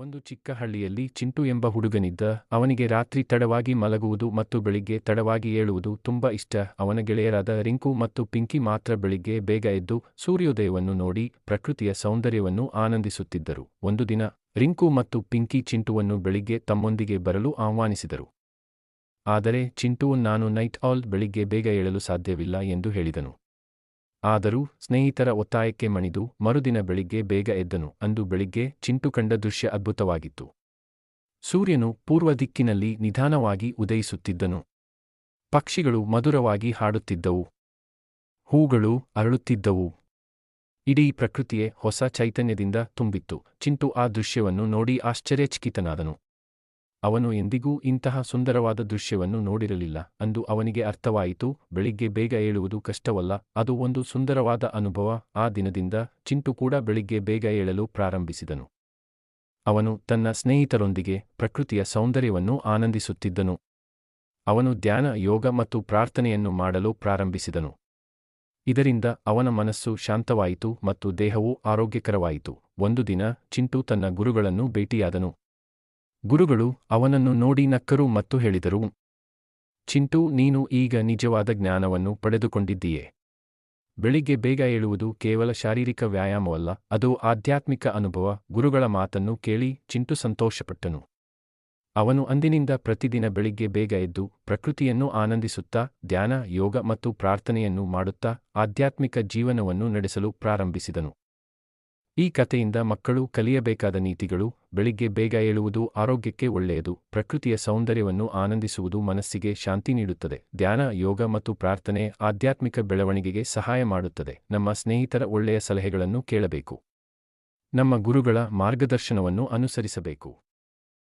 ಒಂದು ಚಿಕ್ಕ ಹಳ್ಳಿಯಲ್ಲಿ ಚಿಂಟು ಎಂಬ ಹುಡುಗನಿದ್ದ, ಅವನಿಗೆ ರಾತ್ರಿ ತಡವಾಗಿ ಮಲಗುವುದು ಮತ್ತು ಬೆಳಿಗ್ಗೆ ತಡವಾಗಿ ಏಳುವುದು ತುಂಬ ಇಷ್ಟ. ಅವನ ಗೆಳೆಯರಾದ ರಿಂಕು ಮತ್ತು ಪಿಂಕಿ ಮಾತ್ರ ಬೆಳಿಗ್ಗೆ ಬೇಗ ಎದ್ದು ಸೂರ್ಯೋದಯವನ್ನು ನೋಡಿ ಪ್ರಕೃತಿಯ ಸೌಂದರ್ಯವನ್ನು ಆನಂದಿಸುತ್ತಿದ್ದರು. ಒಂದು ದಿನ, ರಿಂಕು ಮತ್ತು ಪಿಂಕಿ ಚಿಂಟುವನ್ನು ಬೆಳಿಗ್ಗೆ ತಮ್ಮೊಂದಿಗೆ ಬರಲು ಆಹ್ವಾನಿಸಿದರು. ಆದರೆ, ಚಿಂಟು, ನಾನು ನೈಟ್ ಆಲ್ ಬೆಳಿಗ್ಗೆ ಬೇಗ ಏಳಲು ಸಾಧ್ಯವಿಲ್ಲ ಎಂದು ಹೇಳಿದನು. ಆದರೂ ಸ್ನೇಹಿತರ ಒತ್ತಾಯಕ್ಕೆ ಮಣಿದು ಮರುದಿನ ಬೆಳಿಗ್ಗೆ ಬೇಗ ಎದ್ದನು ಅಂದು ಬೆಳಿಗ್ಗೆ ಚಿಂಟು ಕಂಡ ದೃಶ್ಯ ಅದ್ಭುತವಾಗಿತ್ತು. ಸೂರ್ಯನು ಪೂರ್ವ ದಿಕ್ಕಿನಲ್ಲಿ ನಿಧಾನವಾಗಿ ಉದಯಿಸುತ್ತಿದ್ದನು. ಪಕ್ಷಿಗಳು ಮಧುರವಾಗಿ ಹಾಡುತ್ತಿದ್ದವು. ಹೂಗಳು ಅರಳುತ್ತಿದ್ದವು. ಇಡೀ ಪ್ರಕೃತಿಯೇ ಹೊಸ ಚೈತನ್ಯದಿಂದ ತುಂಬಿತ್ತು. ಚಿಂಟು ಆ ದೃಶ್ಯವನ್ನು ನೋಡಿ ಆಶ್ಚರ್ಯಚಕಿತನಾದನು. ಅವನು ಎಂದಿಗೂ ಇಂತಹ ಸುಂದರವಾದ ದೃಶ್ಯವನ್ನು ನೋಡಿರಲಿಲ್ಲ ಅಂದು ಅವನಿಗೆ ಅರ್ಥವಾಯಿತು, ಬೆಳಿಗ್ಗೆ ಬೇಗ ಏಳುವುದು ಕಷ್ಟವಲ್ಲ, ಅದು ಒಂದು ಸುಂದರವಾದ ಅನುಭವ, ಆ ದಿನದಿಂದ ಚಿಂಟು ಕೂಡ ಬೆಳಿಗ್ಗೆ ಬೇಗ ಏಳಲು ಪ್ರಾರಂಭಿಸಿದನು. ಅವನು ತನ್ನ ಸ್ನೇಹಿತರೊಂದಿಗೆ ಪ್ರಕೃತಿಯ ಸೌಂದರ್ಯವನ್ನು ಆನಂದಿಸುತ್ತಿದ್ದನು. ಅವನು ಧ್ಯಾನ, ಯೋಗ ಮತ್ತು ಪ್ರಾರ್ಥನೆಯನ್ನು ಮಾಡಲು ಪ್ರಾರಂಭಿಸಿದನು. ಇದರಿಂದ ಅವನ ಮನಸ್ಸು ಶಾಂತವಾಯಿತು ಮತ್ತು ದೇಹವು ಆರೋಗ್ಯಕರವಾಯಿತು. ಒಂದು ದಿನ ಚಿಂಟು ತನ್ನ ಗುರುಗಳನ್ನು ಭೇಟಿಯಾದನು. ಗುರುಗಳು ಅವನನ್ನು ನೋಡಿ ನಕ್ಕರು ಮತ್ತು ಹೇಳಿದರು, ಚಿಂಟು, ನೀನು ಈಗ ನಿಜವಾದ ಜ್ಞಾನವನ್ನು ಪಡೆದುಕೊಂಡಿದ್ದೀಯೆ. ಬೆಳಿಗ್ಗೆ ಬೇಗ ಏಳುವುದು ಕೇವಲ ಶಾರೀರಿಕ ವ್ಯಾಯಾಮವಲ್ಲ, ಅದು ಆಧ್ಯಾತ್ಮಿಕ ಅನುಭವ. ಗುರುಗಳ ಮಾತನ್ನು ಕೇಳಿ ಚಿಂಟು ಸಂತೋಷಪಟ್ಟನು. ಅವನು ಅಂದಿನಿಂದ ಪ್ರತಿದಿನ ಬೆಳಿಗ್ಗೆ ಬೇಗ ಎದ್ದು ಪ್ರಕೃತಿಯನ್ನು ಆನಂದಿಸುತ್ತಾ ಧ್ಯಾನ, ಯೋಗ ಮತ್ತು ಪ್ರಾರ್ಥನೆಯನ್ನು ಮಾಡುತ್ತಾ ಆಧ್ಯಾತ್ಮಿಕ ಜೀವನವನ್ನು ನಡೆಸಲು ಪ್ರಾರಂಭಿಸಿದನು. ಈ ಕಥೆಯಿಂದ ಮಕ್ಕಳು ಕಲಿಯಬೇಕಾದ ನೀತಿಗಳು ಬೆಳಿಗ್ಗೆ ಬೇಗ ಏಳುವುದು ಆರೋಗ್ಯಕ್ಕೆ ಒಳ್ಳೆಯದು, ಪ್ರಕೃತಿಯ ಸೌಂದರ್ಯವನ್ನು ಆನಂದಿಸುವುದು ಮನಸ್ಸಿಗೆ ಶಾಂತಿ ನೀಡುತ್ತದೆ, ಧ್ಯಾನ, ಯೋಗ ಮತ್ತು ಪ್ರಾರ್ಥನೆ ಆಧ್ಯಾತ್ಮಿಕ ಬೆಳವಣಿಗೆಗೆ ಸಹಾಯ ಮಾಡುತ್ತದೆ. ನಮ್ಮ ಸ್ನೇಹಿತರ ಒಳ್ಳೆಯ ಸಲಹೆಗಳನ್ನು ಕೇಳಬೇಕು. ನಮ್ಮ ಗುರುಗಳ ಮಾರ್ಗದರ್ಶನವನ್ನು ಅನುಸರಿಸಬೇಕು.